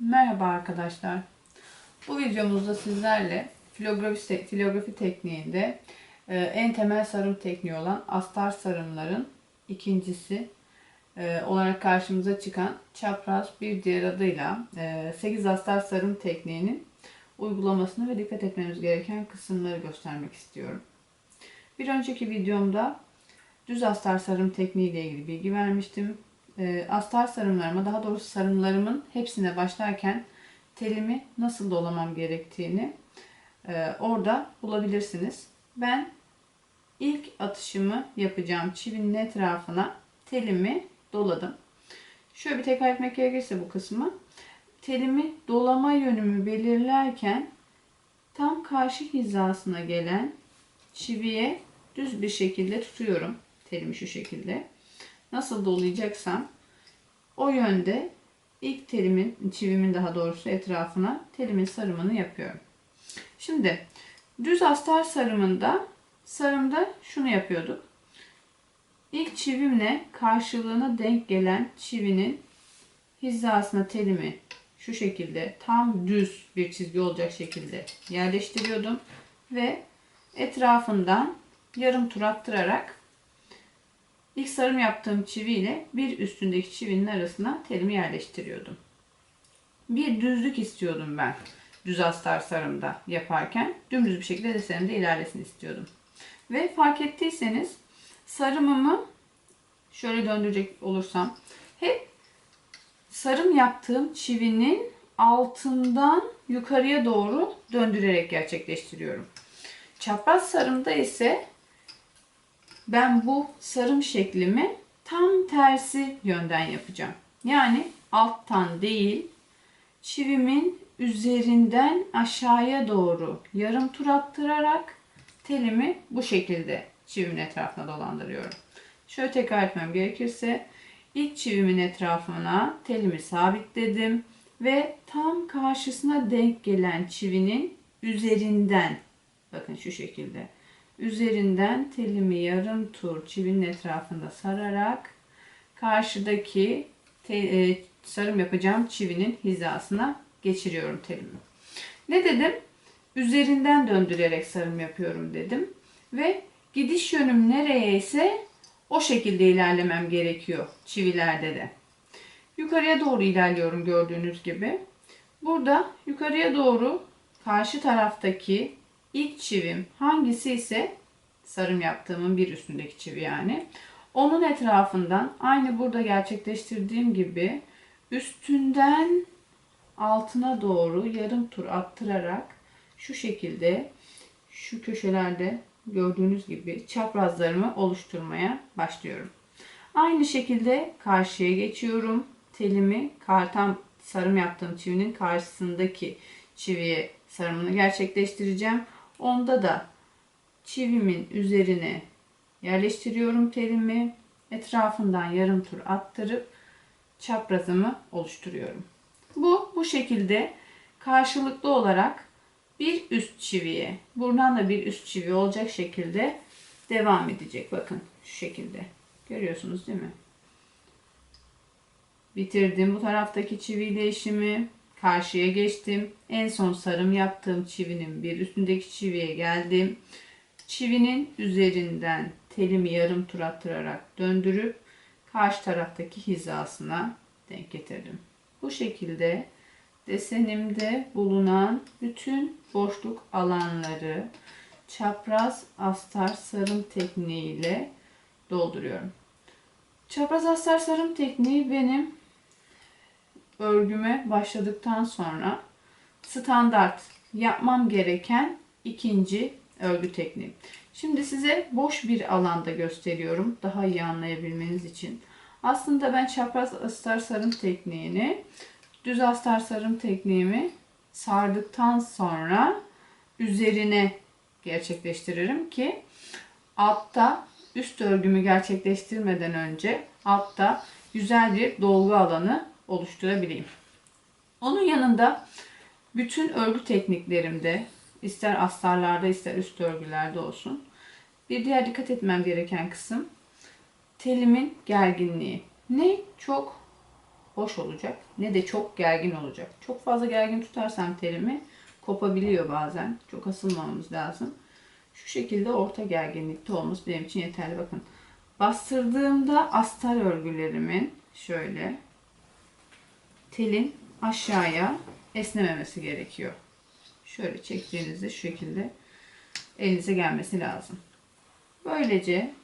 Merhaba arkadaşlar. Bu videomuzda sizlerle filografi, filografi tekniğinde e, en temel sarım tekniği olan astar sarımların ikincisi e, olarak karşımıza çıkan çapraz bir diğer adıyla e, 8 astar sarım tekniğinin uygulamasını ve dikkat etmemiz gereken kısımları göstermek istiyorum. Bir önceki videomda düz astar sarım tekniği ile ilgili bilgi vermiştim. E, astar sarımlarıma, daha doğrusu sarımlarımın hepsine başlarken telimi nasıl dolamam gerektiğini e, orada bulabilirsiniz. Ben ilk atışımı yapacağım çivinin etrafına telimi doladım. Şöyle bir tekrar etmek gerekirse bu kısmı. Telimi dolama yönümü belirlerken tam karşı hizasına gelen çiviye düz bir şekilde tutuyorum. Telimi şu şekilde. Nasıl dolayacaksam o yönde ilk telimin, çivimin daha doğrusu etrafına telimin sarımını yapıyorum. Şimdi düz astar sarımında sarımda şunu yapıyorduk. İlk çivimle karşılığına denk gelen çivinin hizasına telimi şu şekilde tam düz bir çizgi olacak şekilde yerleştiriyordum ve etrafından yarım tur attırarak ilk sarım yaptığım çivi ile bir üstündeki çivinin arasına telimi yerleştiriyordum. Bir düzlük istiyordum ben düz astar sarımda yaparken dümdüz bir şekilde desenimde ilerlesin istiyordum. Ve fark ettiyseniz sarımımı şöyle döndürecek olursam hep sarım yaptığım çivinin altından yukarıya doğru döndürerek gerçekleştiriyorum. Çapraz sarımda ise ben bu sarım şeklimi tam tersi yönden yapacağım. Yani alttan değil çivimin üzerinden aşağıya doğru yarım tur attırarak telimi bu şekilde çivimin etrafına dolandırıyorum. Şöyle tekrar etmem gerekirse ilk çivimin etrafına telimi sabitledim ve tam karşısına denk gelen çivinin üzerinden bakın şu şekilde üzerinden telimi yarım tur çivinin etrafında sararak karşıdaki te, e, sarım yapacağım çivinin hizasına geçiriyorum telimi. Ne dedim? Üzerinden döndürerek sarım yapıyorum dedim. Ve gidiş yönüm nereye ise o şekilde ilerlemem gerekiyor çivilerde de. Yukarıya doğru ilerliyorum gördüğünüz gibi. Burada yukarıya doğru karşı taraftaki ilk çivim hangisi ise sarım yaptığımın bir üstündeki çivi yani. Onun etrafından aynı burada gerçekleştirdiğim gibi üstünden altına doğru yarım tur attırarak şu şekilde şu köşelerde gördüğünüz gibi çaprazlarımı oluşturmaya başlıyorum. Aynı şekilde karşıya geçiyorum. Telimi kartam sarım yaptığım çivinin karşısındaki çiviye sarımını gerçekleştireceğim. Onda da çivimin üzerine yerleştiriyorum telimi. Etrafından yarım tur attırıp çaprazımı oluşturuyorum. Bu bu şekilde karşılıklı olarak bir üst çiviye, buradan da bir üst çivi olacak şekilde devam edecek. Bakın şu şekilde. Görüyorsunuz değil mi? Bitirdim bu taraftaki çivi değişimi. Karşıya geçtim. En son sarım yaptığım çivinin bir üstündeki çiviye geldim. Çivinin üzerinden telimi yarım tur attırarak döndürüp karşı taraftaki hizasına denk getirdim. Bu şekilde desenimde bulunan bütün boşluk alanları çapraz astar sarım tekniğiyle dolduruyorum. Çapraz astar sarım tekniği benim örgüme başladıktan sonra standart yapmam gereken ikinci örgü tekniği. Şimdi size boş bir alanda gösteriyorum daha iyi anlayabilmeniz için. Aslında ben çapraz astar sarım tekniğini düz astar sarım tekniğimi sardıktan sonra üzerine gerçekleştiririm ki altta üst örgümü gerçekleştirmeden önce altta güzel bir dolgu alanı oluşturabileyim. Onun yanında bütün örgü tekniklerimde ister astarlarda ister üst örgülerde olsun bir diğer dikkat etmem gereken kısım telimin gerginliği. Ne çok hoş olacak ne de çok gergin olacak. Çok fazla gergin tutarsam terimi kopabiliyor bazen. Çok asılmamamız lazım. Şu şekilde orta gerginlikte olması benim için yeterli. Bakın bastırdığımda astar örgülerimin şöyle telin aşağıya esnememesi gerekiyor. Şöyle çektiğinizde şu şekilde elinize gelmesi lazım. Böylece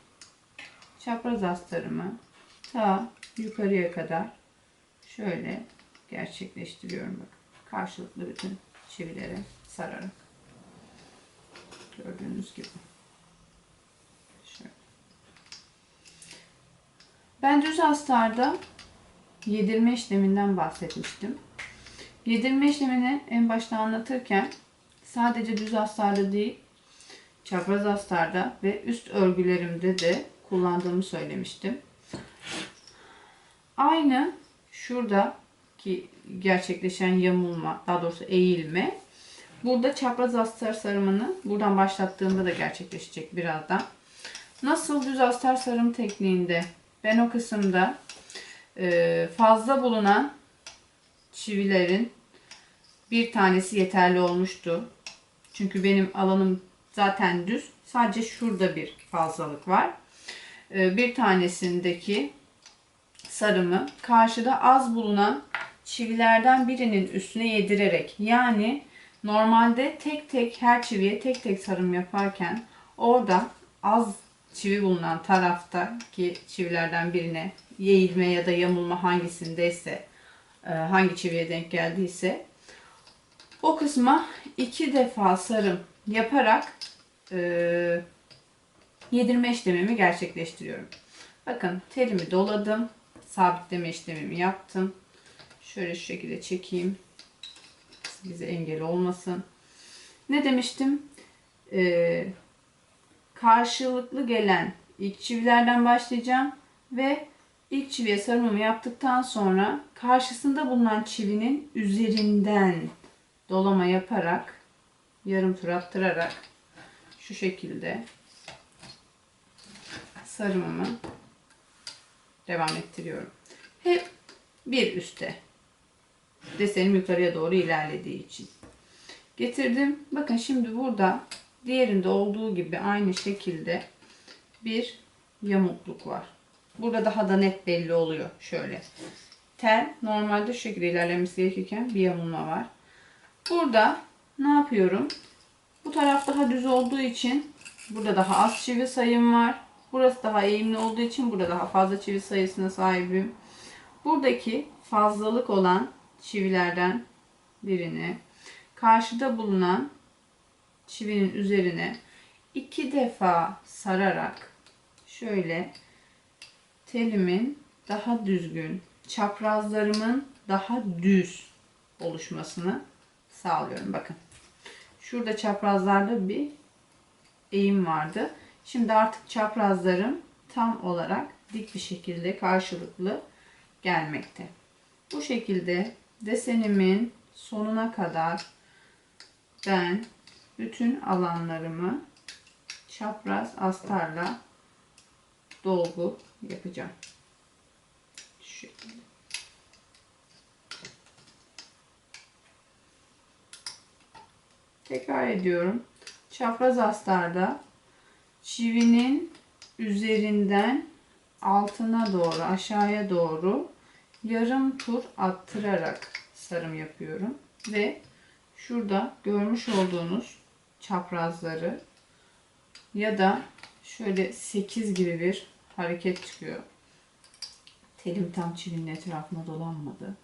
çapraz astarımı ta yukarıya kadar şöyle gerçekleştiriyorum. Bakın karşılıklı bütün çivilere sararak. Gördüğünüz gibi. Şöyle. Ben düz astarda yedirme işleminden bahsetmiştim. Yedirme işlemini en başta anlatırken sadece düz astarda değil, çapraz astarda ve üst örgülerimde de kullandığımı söylemiştim. Aynı şurada ki gerçekleşen yamulma, daha doğrusu eğilme. Burada çapraz astar sarımını buradan başlattığımda da gerçekleşecek birazdan. Nasıl düz astar sarım tekniğinde ben o kısımda fazla bulunan çivilerin bir tanesi yeterli olmuştu. Çünkü benim alanım zaten düz. Sadece şurada bir fazlalık var. E, bir tanesindeki sarımı karşıda az bulunan çivilerden birinin üstüne yedirerek yani normalde tek tek her çiviye tek tek sarım yaparken orada az çivi bulunan taraftaki çivilerden birine yeğilme ya da yamulma hangisindeyse e, hangi çiviye denk geldiyse o kısma iki defa sarım yaparak e, yedirme işlemimi gerçekleştiriyorum. Bakın telimi doladım. Sabitleme işlemimi yaptım. Şöyle şu şekilde çekeyim. Bize engel olmasın. Ne demiştim? Ee, karşılıklı gelen ilk çivilerden başlayacağım ve ilk çiviye sarımımı yaptıktan sonra karşısında bulunan çivinin üzerinden dolama yaparak yarım tur attırarak şu şekilde sarımımı devam ettiriyorum. Hep bir üstte. Desenim yukarıya doğru ilerlediği için. Getirdim. Bakın şimdi burada diğerinde olduğu gibi aynı şekilde bir yamukluk var. Burada daha da net belli oluyor. Şöyle. Tel normalde şu şekilde ilerlemesi gerekirken bir yamulma var. Burada ne yapıyorum? Bu taraf daha düz olduğu için burada daha az çivi sayım var. Burası daha eğimli olduğu için burada daha fazla çivi sayısına sahibim. Buradaki fazlalık olan çivilerden birini karşıda bulunan çivinin üzerine iki defa sararak şöyle telimin daha düzgün, çaprazlarımın daha düz oluşmasını sağlıyorum. Bakın. Şurada çaprazlarda bir eğim vardı. Şimdi artık çaprazlarım tam olarak dik bir şekilde karşılıklı gelmekte. Bu şekilde desenimin sonuna kadar ben bütün alanlarımı çapraz astarla dolgu yapacağım. Şu. Tekrar ediyorum. Çapraz astarda çivinin üzerinden altına doğru aşağıya doğru yarım tur attırarak sarım yapıyorum ve şurada görmüş olduğunuz çaprazları ya da şöyle 8 gibi bir hareket çıkıyor. Telim tam çivinin etrafına dolanmadı.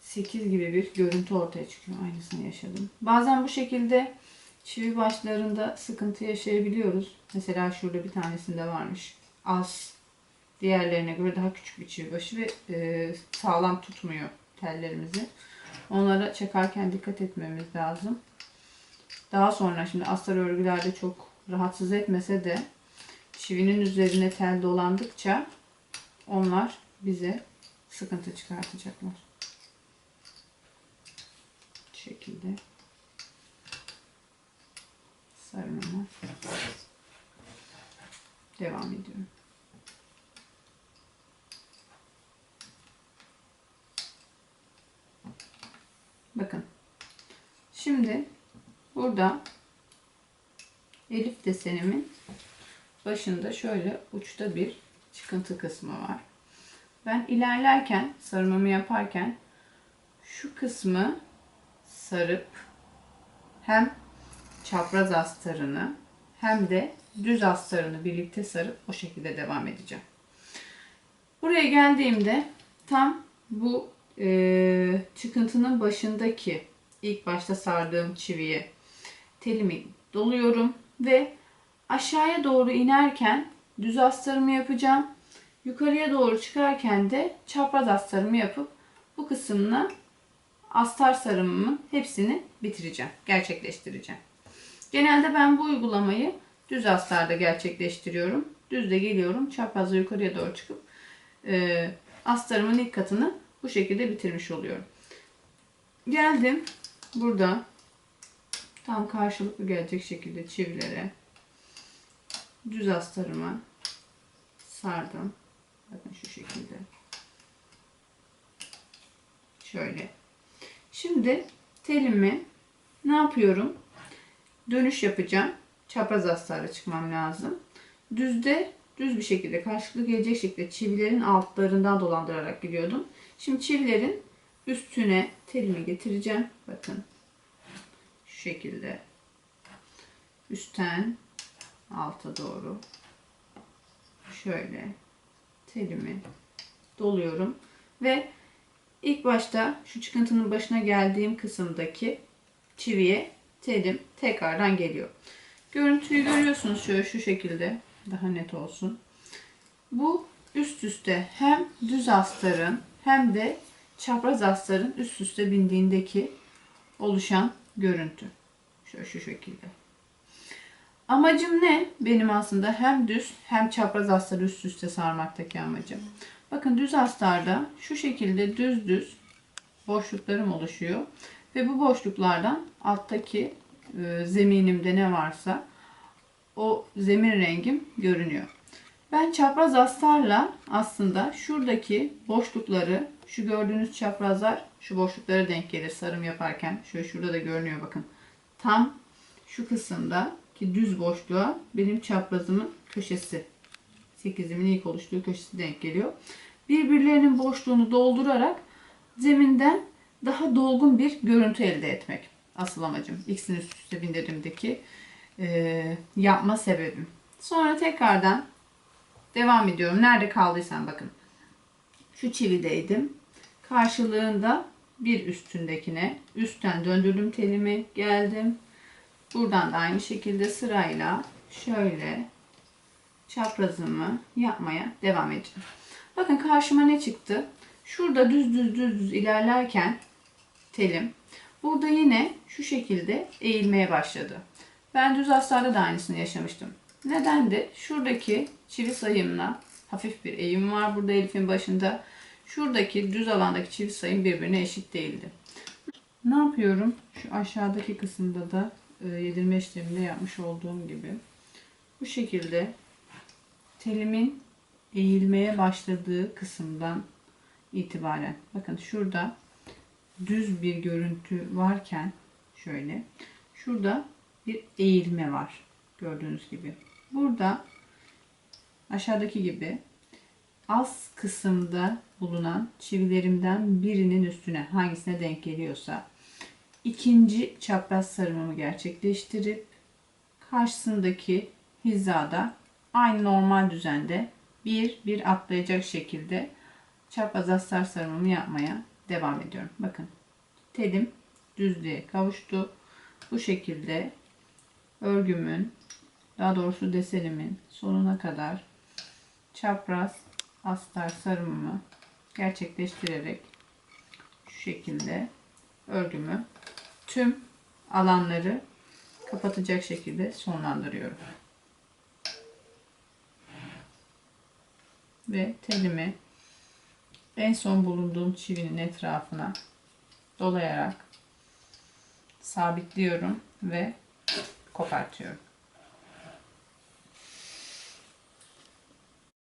8 gibi bir görüntü ortaya çıkıyor. Aynısını yaşadım. Bazen bu şekilde çivi başlarında sıkıntı yaşayabiliyoruz. Mesela şurada bir tanesinde varmış. Az diğerlerine göre daha küçük bir çivi başı ve e, sağlam tutmuyor tellerimizi. Onlara çakarken dikkat etmemiz lazım. Daha sonra şimdi astar örgülerde çok rahatsız etmese de çivinin üzerine tel dolandıkça onlar bize sıkıntı çıkartacaklar. Bu şekilde sarmama devam ediyorum. Bakın. Şimdi burada Elif desenimin başında şöyle uçta bir çıkıntı kısmı var. Ben ilerlerken, sarımımı yaparken şu kısmı sarıp hem çapraz astarını hem de düz astarını birlikte sarıp o şekilde devam edeceğim. Buraya geldiğimde tam bu e, çıkıntının başındaki ilk başta sardığım çiviye telimi doluyorum ve aşağıya doğru inerken düz astarımı yapacağım. Yukarıya doğru çıkarken de çapraz astarımı yapıp bu kısmına astar sarımımın hepsini bitireceğim, gerçekleştireceğim. Genelde ben bu uygulamayı düz astarda gerçekleştiriyorum. Düzde geliyorum, çaprazla yukarıya doğru çıkıp e, astarımın ilk katını bu şekilde bitirmiş oluyorum. Geldim burada tam karşılıklı gelecek şekilde çivilere düz astarımı sardım. Bakın şu şekilde. Şöyle. Şimdi telimi ne yapıyorum? Dönüş yapacağım. Çapraz astarla çıkmam lazım. Düzde düz bir şekilde karşılıklı gelecek şekilde çivilerin altlarından dolandırarak gidiyordum. Şimdi çivilerin üstüne telimi getireceğim. Bakın. Şekilde. Üstten alta doğru. Şöyle telimi doluyorum ve ilk başta şu çıkıntının başına geldiğim kısımdaki çiviye telim tekrardan geliyor. Görüntüyü görüyorsunuz şöyle şu şekilde daha net olsun. Bu üst üste hem düz astarın hem de çapraz astarın üst üste bindiğindeki oluşan görüntü. Şöyle şu şekilde. Amacım ne? Benim aslında hem düz hem çapraz astarı üst üste sarmaktaki amacım. Bakın düz astarda şu şekilde düz düz boşluklarım oluşuyor. Ve bu boşluklardan alttaki e, zeminimde ne varsa o zemin rengim görünüyor. Ben çapraz astarla aslında şuradaki boşlukları, şu gördüğünüz çaprazlar şu boşluklara denk gelir sarım yaparken. Şöyle şurada da görünüyor bakın. Tam şu kısımda ki düz boşluğa benim çaprazımın köşesi. 8'imin ilk oluştuğu köşesi denk geliyor. Birbirlerinin boşluğunu doldurarak zeminden daha dolgun bir görüntü elde etmek. Asıl amacım. X'in üst üste bindirimdeki e, yapma sebebim. Sonra tekrardan devam ediyorum. Nerede kaldıysam bakın. Şu çivideydim. Karşılığında bir üstündekine üstten döndürdüm telimi geldim. Buradan da aynı şekilde sırayla şöyle çaprazımı yapmaya devam edeceğim. Bakın karşıma ne çıktı? Şurada düz düz düz düz ilerlerken telim burada yine şu şekilde eğilmeye başladı. Ben düz astarda da aynısını yaşamıştım. Neden de şuradaki çivi sayımla hafif bir eğim var burada Elif'in başında. Şuradaki düz alandaki çivi sayım birbirine eşit değildi. Ne yapıyorum? Şu aşağıdaki kısımda da e, yedirme işleminde yapmış olduğum gibi bu şekilde telimin eğilmeye başladığı kısımdan itibaren bakın şurada düz bir görüntü varken şöyle şurada bir eğilme var gördüğünüz gibi burada aşağıdaki gibi az kısımda bulunan çivilerimden birinin üstüne hangisine denk geliyorsa ikinci çapraz sarımımı gerçekleştirip karşısındaki hizada aynı normal düzende bir bir atlayacak şekilde çapraz astar sarımımı yapmaya devam ediyorum. Bakın telim düzlüğe kavuştu. Bu şekilde örgümün daha doğrusu desenimin sonuna kadar çapraz astar sarımımı gerçekleştirerek şu şekilde örgümü tüm alanları kapatacak şekilde sonlandırıyorum. Ve telimi en son bulunduğum çivinin etrafına dolayarak sabitliyorum ve kopartıyorum.